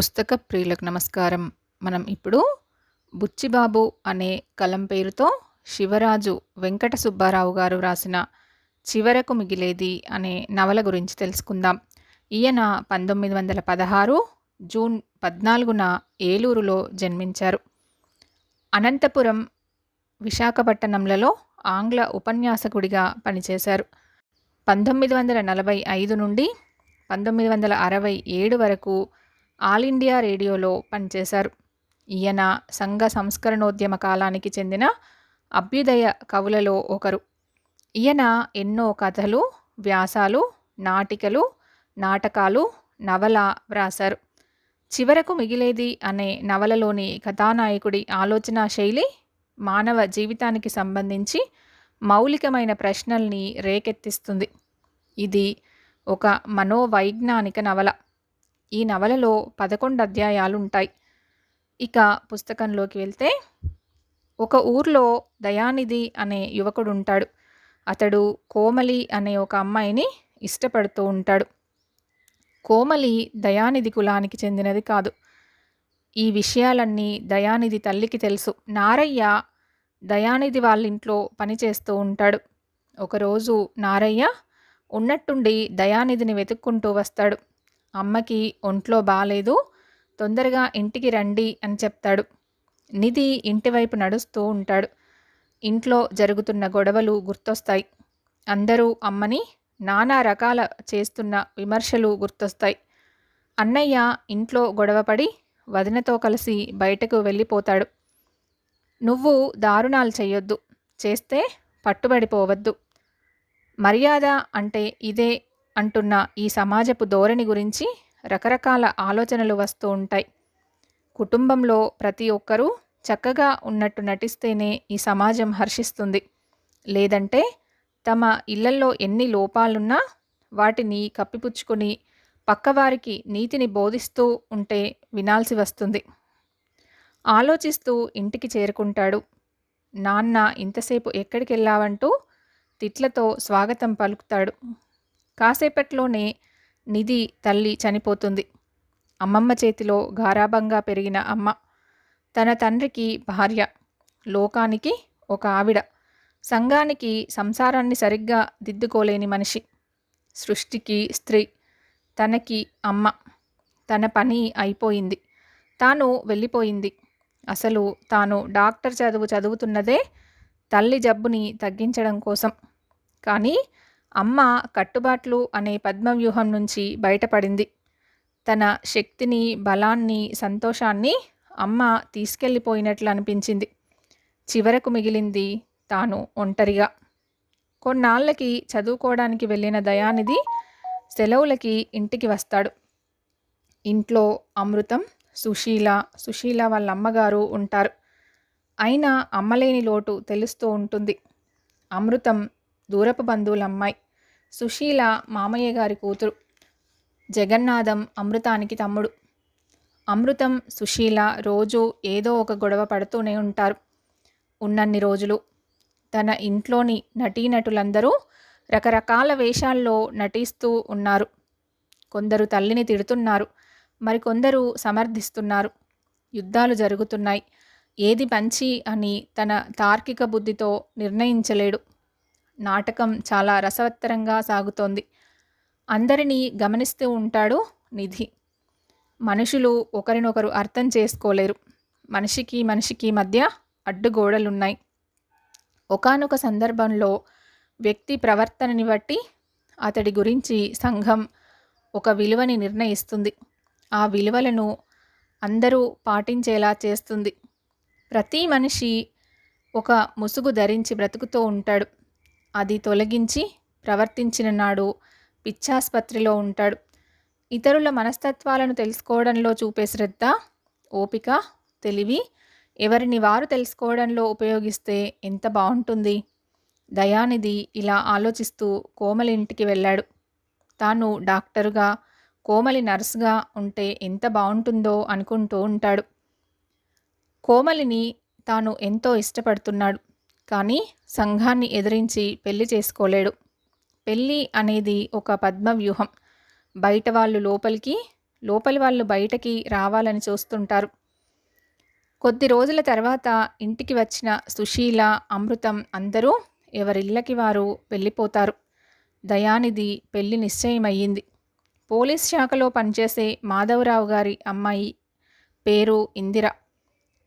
పుస్తక ప్రియులకు నమస్కారం. మనం ఇప్పుడు బుచ్చిబాబు అనే కలం పేరుతో శివరాజు వెంకట సుబ్బారావు గారు వ్రాసిన చివరకు మిగిలేది అనే నవల గురించి తెలుసుకుందాం. ఈయన పంతొమ్మిది వందల పదహారు జూన్ పద్నాలుగున ఏలూరులో జన్మించారు. అనంతపురం విశాఖపట్టణంలలో ఆంగ్ల ఉపన్యాసకుడిగా పనిచేశారు. పంతొమ్మిది వందల నలభై ఐదు నుండి పంతొమ్మిది వందల అరవై ఏడు వరకు ఆల్ ఇండియా రేడియోలో పనిచేశారు. ఈయన సంఘ సంస్కరణోద్యమ కాలానికి చెందిన అభ్యుదయ కవులలో ఒకరు. ఈయన ఎన్నో కథలు వ్యాసాలు నాటికలు నాటకాలు నవల వ్రాశారు. చివరకు మిగిలేది అనే నవలలోని కథానాయకుడి ఆలోచన శైలి మానవ జీవితానికి సంబంధించి మౌలికమైన ప్రశ్నల్ని రేకెత్తిస్తుంది. ఇది ఒక మనోవైజ్ఞానిక నవల. ఈ నవలలో పదకొండు అధ్యాయాలు ఉంటాయి ఇక పుస్తకంలోకి వెళ్తే ఒక ఊర్లో దయానిధి అనే యువకుడు ఉంటాడు అతడు కోమలి అనే ఒక అమ్మాయిని ఇష్టపడుతూ ఉంటాడు. కోమలి దయానిధి కులానికి చెందినది కాదు. ఈ విషయాలన్నీ దయానిధి తల్లికి తెలుసు. నారయ్య దయానిధి వాళ్ళ ఇంట్లో పనిచేస్తూ ఉంటాడు. ఒకరోజు నారయ్య ఉన్నట్టుండి దయానిధిని వెతుక్కుంటూ వస్తాడు. అమ్మకి ఒంట్లో బాగాలేదు తొందరగా ఇంటికి రండి అని చెప్తాడు. నిధి ఇంటివైపు నడుస్తూ ఉంటాడు. ఇంట్లో జరుగుతున్న గొడవలు గుర్తొస్తాయి. అందరూ అమ్మని నానా రకాల చేస్తున్న విమర్శలు గుర్తొస్తాయి. అన్నయ్య ఇంట్లో గొడవపడి వదినతో కలిసి బయటకు వెళ్ళిపోతాడు. నువ్వు దారుణాలు చేయొద్దు చేస్తే పట్టుబడిపోవద్దు. మర్యాద అంటే ఇదే అంటున్న ఈ సమాజపు ధోరణి గురించి రకరకాల ఆలోచనలు వస్తూ ఉంటాయి. కుటుంబంలో ప్రతి ఒక్కరూ చక్కగా ఉన్నట్టు నటిస్తేనే ఈ సమాజం హర్షిస్తుంది. లేదంటే తమ ఇళ్ళల్లో ఎన్ని లోపాలున్నా వాటిని కప్పిపుచ్చుకొని పక్కవారికి నీతిని బోధిస్తూ ఉంటే వినాల్సి వస్తుంది. ఆలోచిస్తూ ఇంటికి చేరుకుంటాడు. నాన్న ఇంతసేపు ఎక్కడికి వెళ్ళావంటూ తిట్లతో స్వాగతం పలుకుతాడు. కాసేపట్లోనే నిధి తల్లి చనిపోతుంది. అమ్మమ్మ చేతిలో గారాభంగా పెరిగిన అమ్మ తన తండ్రికి భార్య లోకానికి ఒక ఆవిడ సంఘానికి సంసారాన్ని సరిగ్గా దిద్దుకోలేని మనిషి సృష్టికి స్త్రీ తనకి అమ్మ తన పని అయిపోయింది. తాను వెళ్ళిపోయింది. అసలు తాను డాక్టర్ చదువు చదువుతున్నదే తల్లి జబ్బుని తగ్గించడం కోసం. కానీ అమ్మ కట్టుబాట్లు అనే పద్మవ్యూహం నుంచి బయటపడింది. తన శక్తిని బలాన్ని సంతోషాన్ని అమ్మ తీసుకెళ్ళిపోయినట్లు అనిపించింది చివరకు మిగిలింది తాను ఒంటరిగా. కొన్నాళ్ళకి చదువుకోవడానికి వెళ్ళిన దయానిధి సెలవులకి ఇంటికి వస్తాడు. ఇంట్లో అమృతం సుశీల సుశీల వాళ్ళ అమ్మగారు ఉంటారు. అయినా అమ్మలేని లోటు తెలుస్తూ ఉంటుంది. అమృతం దూరపు బంధువుల అమ్మాయి సుశీల మామయ్య గారి కూతురు. జగన్నాథం అమృతానికి తమ్ముడు. అమృతం సుశీల రోజు ఏదో ఒక గొడవ పడుతూనే ఉంటారు. ఉన్నన్ని రోజులు తన ఇంట్లోని నటీనటులందరూ రకరకాల వేషాల్లో నటిస్తూ ఉన్నారు. కొందరు తల్లిని తిడుతున్నారు. మరికొందరు సమర్థిస్తున్నారు. యుద్ధాలు జరుగుతున్నాయి. ఏది మంచి అని తన తార్కిక బుద్ధితో నిర్ణయించలేడు. నాటకం చాలా రసవత్తరంగా సాగుతోంది. అందరినీ గమనిస్తూ ఉంటాడు నిధి. మనుషులు ఒకరినొకరు అర్థం చేసుకోలేరు. మనిషికి మనిషికి మధ్య అడ్డుగోడలున్నాయి. ఒకనొక సందర్భంలో వ్యక్తి ప్రవర్తనని బట్టి అతడి గురించి సంఘం ఒక విలువని నిర్ణయిస్తుంది. ఆ విలువలను అందరూ పాటించేలా చేస్తుంది. ప్రతి మనిషి ఒక ముసుగు ధరించి బ్రతుకుతూ ఉంటాడు. అది తొలగించి ప్రవర్తించిన నాడు పిచ్చాసుపత్రిలో ఉంటాడు. ఇతరుల మనస్తత్వాలను తెలుసుకోవడంలో చూపే శ్రద్ధ ఓపిక తెలివి ఎవరిని వారు తెలుసుకోవడంలో ఉపయోగిస్తే ఎంత బాగుంటుంది? దయానిధి ఇలా ఆలోచిస్తూ కోమలి ఇంటికి వెళ్ళాడు. తాను డాక్టరుగా కోమలి నర్సుగా ఉంటే ఎంత బాగుంటుందో అనుకుంటూ ఉంటాడు. కోమలిని తాను ఎంతో ఇష్టపడుతున్నాడు. కానీ సంఘాన్ని ఎదిరించి పెళ్ళి చేసుకోలేడు. పెళ్ళి అనేది ఒక పద్మవ్యూహం. బయట వాళ్ళు లోపలికి లోపలి వాళ్ళు బయటకి రావాలని చూస్తుంటారు. కొద్ది రోజుల తర్వాత ఇంటికి వచ్చిన సుశీల అమృతం అందరూ ఎవరిళ్ళకి వారు వెళ్ళిపోతారు. దయానిధి పెళ్ళి నిశ్చయమయ్యింది. పోలీస్ శాఖలో పనిచేసే మాధవరావు గారి అమ్మాయి పేరు ఇందిర.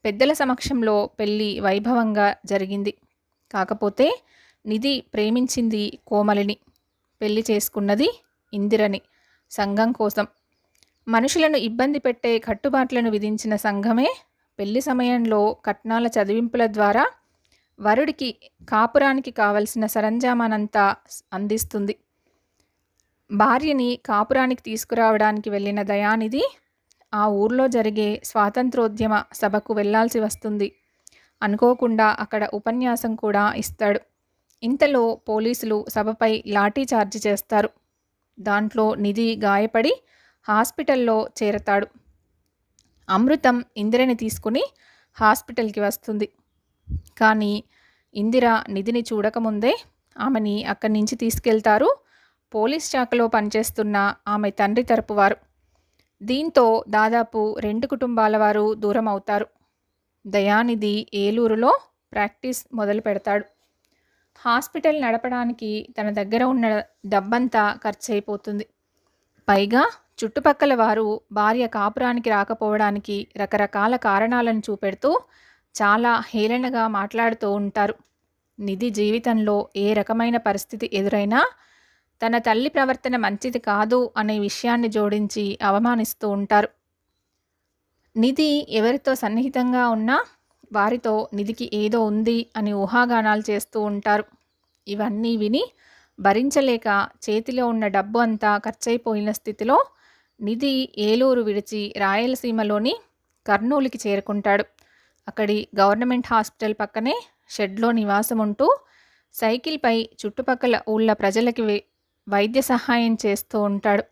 పెద్దల సమక్షంలో పెళ్ళి వైభవంగా జరిగింది. కాకపోతే నిధి ప్రేమించింది కోమలిని. పెళ్ళి చేసుకున్నది ఇందిరని సంఘం కోసం. మనుషులను ఇబ్బంది పెట్టే కట్టుబాట్లను విధించిన సంఘమే పెళ్ళి సమయంలో కట్నాల చదివింపుల ద్వారా వరుడికి కాపురానికి కావలసిన సరంజామానంతా అందిస్తుంది. భార్యని కాపురానికి తీసుకురావడానికి వెళ్ళిన దయానిధి ఆ ఊర్లో జరిగే స్వాతంత్రోద్యమ సభకు వెళ్ళాల్సి వస్తుంది. అనుకోకుండా అక్కడ ఉపన్యాసం కూడా ఇస్తాడు. ఇంతలో పోలీసులు సభపై లాఠీ చార్జ్ చేస్తారు. దాంట్లో నిధి గాయపడి హాస్పిటల్లో చేరతాడు. అమృతం ఇందిరని తీసుకుని హాస్పిటల్కి వస్తుంది. కానీ ఇందిర నిధిని చూడకముందే ఆమెని అక్కడి నుంచి తీసుకెళ్తారు. పోలీస్ శాఖలో పనిచేస్తున్న ఆమె తండ్రి తరపు వారు దీంతో దాదాపు రెండు కుటుంబాల వారు దూరం అవుతారు దయానిధి ఏలూరులో ప్రాక్టీస్ మొదలు పెడతాడు. హాస్పిటల్ నడపడానికి తన దగ్గర ఉన్న డబ్బంతా ఖర్చు అయిపోతుంది పైగా చుట్టుపక్కల వారు భార్య కాపురానికి రాకపోవడానికి రకరకాల కారణాలను చూపెడుతూ చాలా హేళనగా మాట్లాడుతూ ఉంటారు. నిధి జీవితంలో ఏ రకమైన పరిస్థితి ఎదురైనా తన తల్లి ప్రవర్తన మంచిది కాదు అనే విషయాన్ని జోడించి అవమానిస్తూ ఉంటారు. నిధి ఎవరితో సన్నిహితంగా ఉన్నా వారితో నిధికి ఏదో ఉంది అని ఊహాగానాలు చేస్తూ ఉంటారు. ఇవన్నీ విని భరించలేక చేతిలో ఉన్న డబ్బు అంతా ఖర్చయిపోయిన స్థితిలో నిధి ఏలూరు విడిచి రాయలసీమలోని కర్నూలుకి చేరుకుంటాడు. అక్కడి గవర్నమెంట్ హాస్పిటల్ పక్కనే షెడ్లో నివాసం ఉంటూ సైకిల్పై చుట్టుపక్కల ఊళ్ళ ప్రజలకి వైద్య సహాయం చేస్తూ ఉంటాడు.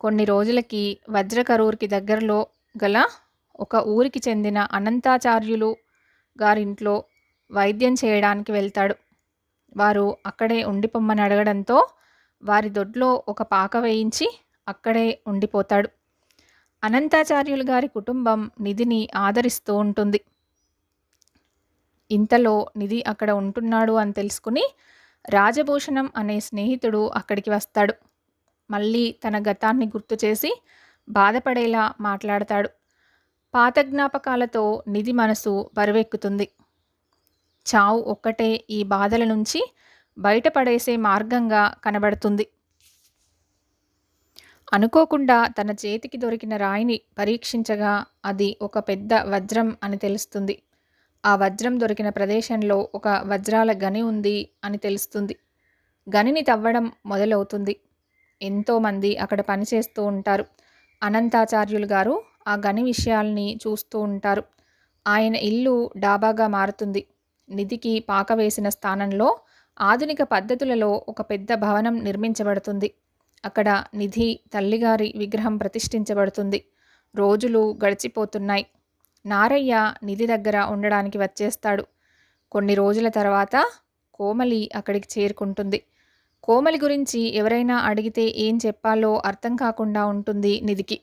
కొన్ని రోజులకి వజ్రకరూర్కి దగ్గరలో గల ఒక ఊరికి చెందిన అనంతాచార్యులు గారింట్లో వైద్యం చేయడానికి వెళ్తాడు. వారు అక్కడే ఉండిపోమ్మని అడగడంతో వారి దొడ్లో ఒక పాక వేయించి అక్కడే ఉండిపోతాడు. అనంతాచార్యులు గారి కుటుంబం నిధిని ఆదరిస్తూ ఉంటుంది. ఇంతలో నిధి అక్కడ ఉంటున్నాడు అని తెలుసుకుని రాజభూషణం అనే స్నేహితుడు అక్కడికి వస్తాడు. మళ్ళీ తన గతాన్ని గుర్తు చేసి బాధపడేలా మాట్లాడతాడు. పాత జ్ఞాపకాలతో నిధి మనసు బరువెక్కుతుంది. చావు ఒక్కటే ఈ బాధల నుంచి బయటపడేసే మార్గంగా కనబడుతుంది. అనుకోకుండా తన చేతికి దొరికిన రాయిని పరీక్షించగా అది ఒక పెద్ద వజ్రం అని తెలుస్తుంది. ఆ వజ్రం దొరికిన ప్రదేశంలో ఒక వజ్రాల గని ఉంది అని తెలుస్తుంది. గనిని తవ్వడం మొదలవుతుంది. ఎంతోమంది అక్కడ పనిచేస్తూ ఉంటారు. అనంతాచార్యులు గారు ఆ గని విషయాల్ని చూస్తూ ఉంటారు. ఆయన ఇల్లు డాబాగా మారుతుంది. నిధికి పాక వేసిన స్థానంలో ఆధునిక పద్ధతులలో ఒక పెద్ద భవనం నిర్మించబడుతుంది. అక్కడ నిధి తల్లిగారి విగ్రహం ప్రతిష్ఠించబడుతుంది. రోజులు గడిచిపోతున్నాయి. నారయ్య నిధి దగ్గర ఉండడానికి వచ్చేస్తాడు. కొన్ని రోజుల తర్వాత కోమలి అక్కడికి చేరుకుంటుంది. కోమలి గురించి ఎవరైనా అడిగితే ఏం చెప్పాలో అర్థం కాకుండా ఉంటుంది నిధికి.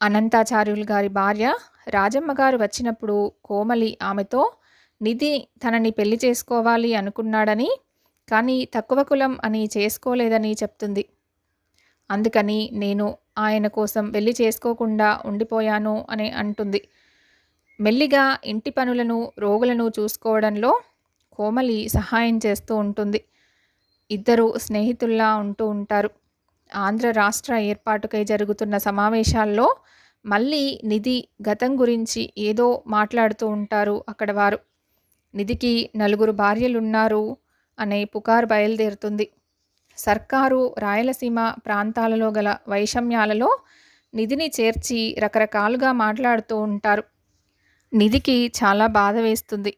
అనంతాచార్యులు గారి భార్య రాజమ్మ గారు వచ్చినప్పుడు కోమలి ఆమెతో నిధి తనని పెళ్ళి చేసుకోవాలి అనుకున్నాడని కానీ తక్కువ కులం అని చేసుకోలేదని చెప్తుంది. అందుకని నేను ఆయన కోసం వెళ్ళి చేసుకోకుండా ఉండిపోయాను అని అంటుంది. మెల్లిగా ఇంటి పనులను రోగులను చూసుకోవడంలో కోమలి సహాయం చేస్తూ ఉంటుంది. ఇద్దరు స్నేహితుల్లా ఉంటూ ఉంటారు. ఆంధ్ర రాష్ట్ర ఏర్పాటుకై జరుగుతున్న సమావేశాల్లో మళ్ళీ నిధి గతం గురించి ఏదో మాట్లాడుతూ ఉంటారు అక్కడ వారు. నిధికి నలుగురు భార్యలున్నారు అనే పుకారు బయలుదేరుతుంది. సర్కారు రాయలసీమ ప్రాంతాలలో గల వైషమ్యాలలో నిధిని చేర్చి రకరకాలుగా మాట్లాడుతూ ఉంటారు. నిధికి చాలా బాధ వేస్తుంది.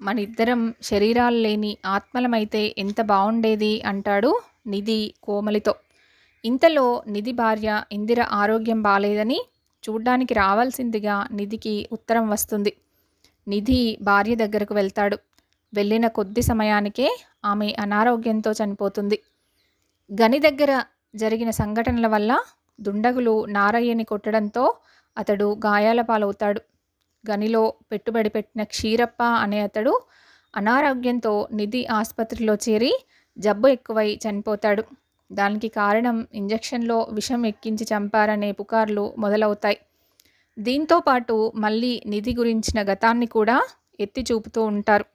మన ఇద్దరం శరీరాలు లేని ఆత్మలమైతే ఎంత బాగుండేది అంటాడు నిధి కోమలితో. ఇంతలో నిధి భార్య ఇందిర ఆరోగ్యం బాలేదని చూడ్డానికి రావాల్సిందిగా నిధికి ఉత్తరం వస్తుంది. నిధి భార్య దగ్గరకు వెళ్తాడు. వెళ్ళిన కొద్ది సమయానికే ఆమె అనారోగ్యంతో చనిపోతుంది. గని దగ్గర జరిగిన సంఘటనల వల్ల దుండగులు నారయ్యని కొట్టడంతో అతడు గాయాల పాలవుతాడు. గనిలో పెట్టుబడి పెట్టిన క్షీరప్ప అనే అతడు అనారోగ్యంతో నిధి ఆసుపత్రిలో చేరి జబ్బు ఎక్కువై చనిపోతాడు. దానికి కారణం ఇంజెక్షన్లో విషం ఎక్కించి చంపారనే పుకార్లు మొదలవుతాయి. దీంతో పాటు మళ్ళీ నిధి గురించిన గతాన్ని కూడా ఎత్తి చూపుతూ ఉంటారు.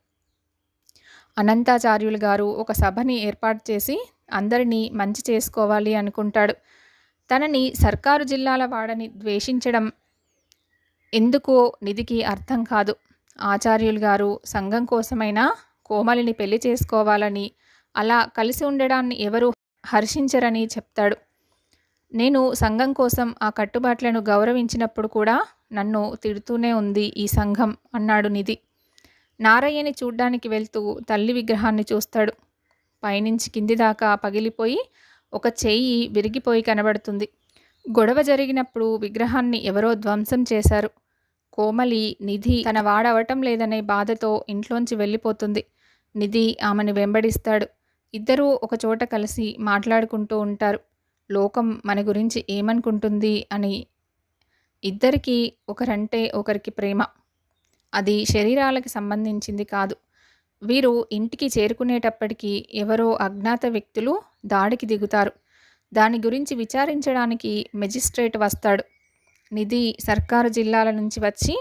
అనంతాచార్యులు గారు ఒక సభని ఏర్పాటు చేసి అందరినీ మంచి చేసుకోవాలి అనుకుంటాడు. తనని సర్కారు జిల్లాల వాడని ద్వేషించడం ఎందుకో నిధికి అర్థం కాదు. ఆచార్యులు గారు సంఘం కోసమైనా కోమలిని పెళ్ళి చేసుకోవాలని అలా కలిసి ఉండడాన్ని ఎవరు హర్షించరని చెప్తాడు. నేను సంఘం కోసం ఆ కట్టుబాట్లను గౌరవించినప్పుడు కూడా నన్ను తిడుతూనే ఉంది ఈ సంఘం అన్నాడు నిధి. నారయ్యని చూడ్డానికి వెళ్తూ తల్లి విగ్రహాన్ని చూస్తాడు. పైనుంచి కింది దాకా పగిలిపోయి ఒక చెయ్యి విరిగిపోయి కనబడుతుంది. గొడవ జరిగినప్పుడు విగ్రహాన్ని ఎవరో ధ్వంసం చేశారు. కోమలి నిధి తన వాడవటం లేదనే బాధతో ఇంట్లోంచి వెళ్ళిపోతుంది. నిధి ఆమెను వెంబడిస్తాడు. ఇద్దరూ ఒకచోట కలిసి మాట్లాడుకుంటూ ఉంటారు. లోకం మన గురించి ఏమనుకుంటుంది అని ఇద్దరికీ ఒకరంటే ఒకరికి ప్రేమ. అది శరీరాలకు సంబంధించింది కాదు. వీరు ఇంటికి చేరుకునేటప్పటికీ ఎవరో అజ్ఞాత వ్యక్తులు దాడికి దిగుతారు. దాని గురించి విచారించడానికి మెజిస్ట్రేట్ వస్తాడు. నిధి సర్కారు జిల్లాల నుంచి వచ్చి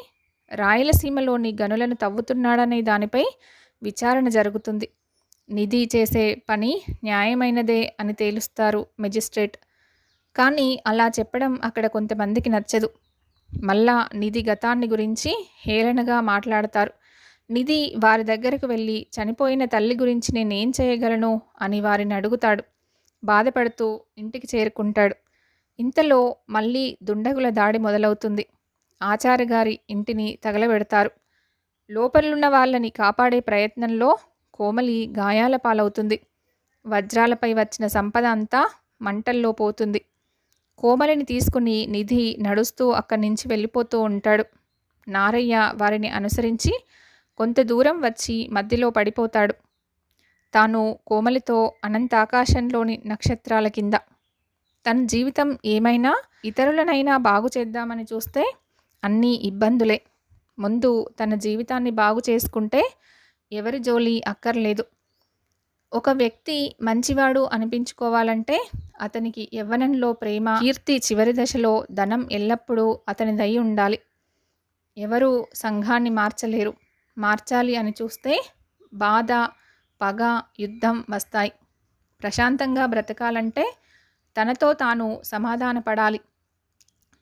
రాయలసీమలోని గనులను తవ్వుతున్నాడనే దానిపై విచారణ జరుగుతుంది. నిధి చేసే పని న్యాయమైనదే అని తేలుస్తారు మెజిస్ట్రేట్. కానీ అలా చెప్పడం అక్కడ కొంతమందికి నచ్చదు. మళ్ళా నిధి గతాన్ని గురించి హేళనగా మాట్లాడతారు. నిధి వారి దగ్గరకు వెళ్ళి చనిపోయిన తల్లి గురించి నేనేం చేయగలను అని వారిని అడుగుతాడు. బాధపడుతూ ఇంటికి చేరుకుంటాడు. ఇంతలో మళ్ళీ దుండగుల దాడి మొదలవుతుంది. ఆచార్యగారి ఇంటిని తగలబెడతారు. లోపలున్న వాళ్ళని కాపాడే ప్రయత్నంలో కోమలి గాయాల పాలవుతుంది. వజ్రాలపై వచ్చిన సంపద అంతా మంటల్లో పోతుంది. కోమలిని తీసుకుని నిధి నడుస్తూ అక్కడి నుంచి వెళ్ళిపోతూ ఉంటాడు. నారయ్య వారిని అనుసరించి కొంత దూరం వచ్చి మధ్యలో పడిపోతాడు. తాను కోమలితో అనంతాకాశంలోని నక్షత్రాల కింద తన జీవితం ఏమైనా ఇతరులనైనా బాగు చేద్దామని చూస్తే అన్నీ ఇబ్బందులే. ముందు తన జీవితాన్ని బాగు చేసుకుంటే ఎవరి జోలి అక్కర్లేదు. ఒక వ్యక్తి మంచివాడు అనిపించుకోవాలంటే అతనికి యవ్వనంలో ప్రేమ కీర్తి చివరి దశలో ధనం ఎల్లప్పుడూ అతనిదై ఉండాలి. ఎవరు సంఘాన్ని మార్చలేరు. మార్చాలి అని చూస్తే బాధ పగ యుద్ధం వస్తాయి. ప్రశాంతంగా బ్రతకాలంటే తనతో తాను సమాధానపడాలి.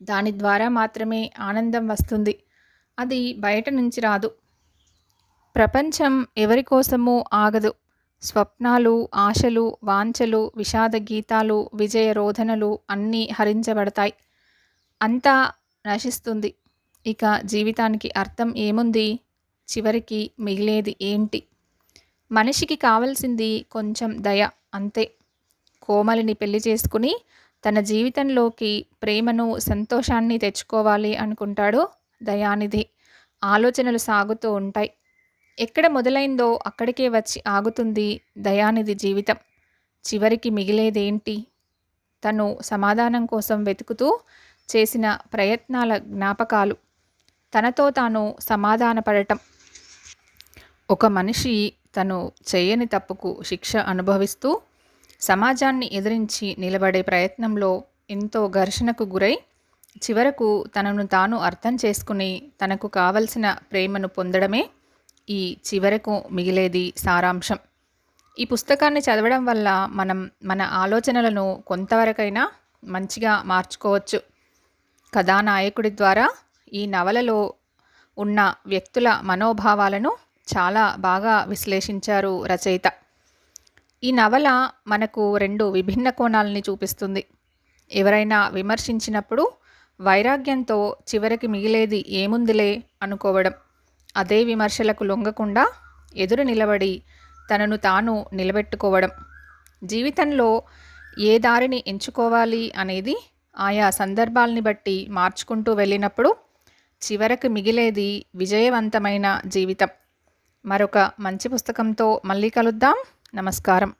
దాని ద్వారా మాత్రమే ఆనందం వస్తుంది. అది బయట నుంచి రాదు. ప్రపంచం ఎవరి కోసమూ ఆగదు. స్వప్నాలు ఆశలు వాంఛలు విషాద గీతాలు విజయ రోధనలు అన్నీ హరించబడతాయి. అంతా నశిస్తుంది. ఇక జీవితానికి అర్థం ఏముంది? చివరికి మిగిలేది ఏంటి? మనిషికి కావలసింది కొంచెం దయ అంతే. కోమలిని పెళ్ళి చేసుకుని తన జీవితంలోకి ప్రేమను సంతోషాన్ని తెచ్చుకోవాలి అనుకుంటాడు దయానిధి. ఆలోచనలు సాగుతూ ఉంటాయి. ఎక్కడ మొదలైందో అక్కడికే వచ్చి ఆగుతుంది దయానిధి జీవితం. చివరికి మిగిలేదేంటి? తను సమాధానం కోసం వెతుకుతూ చేసిన ప్రయత్నాల జ్ఞాపకాలు. తనతో తాను సమాధానపడటం. ఒక మనిషి తను చేయని తప్పుకు శిక్ష అనుభవిస్తూ సమాజాన్ని ఎదిరించి నిలబడే ప్రయత్నంలో ఎంతో ఘర్షణకు గురై చివరకు తనను తాను అర్థం చేసుకుని తనకు కావలసిన ప్రేమను పొందడమే ఈ చివరకు మిగిలేది సారాంశం. ఈ పుస్తకాన్ని చదవడం వల్ల మనం మన ఆలోచనలను కొంతవరకైనా మంచిగా మార్చుకోవచ్చు. కథానాయకుడి ద్వారా ఈ నవలలో ఉన్న వ్యక్తుల మనోభావాలను చాలా బాగా విశ్లేషించారు రచయిత. ఈ నవల మనకు రెండు విభిన్న కోణాలని చూపిస్తుంది. ఎవరైనా విమర్శించినప్పుడు వైరాగ్యంతో చివరికి మిగిలేది ఏముందిలే అనుకోవడం. అదే విమర్శలకు లొంగకుండా ఎదురు నిలబడి తనను తాను నిలబెట్టుకోవడం. జీవితంలో ఏ దారిని ఎంచుకోవాలి అనేది ఆయా సందర్భాల్ని బట్టి మార్చుకుంటూ వెళ్ళినప్పుడు చివరకు మిగిలేది విజయవంతమైన జీవితం. మరొక మంచి పుస్తకంతో మళ్ళీ కలుద్దాం. నమస్కారం.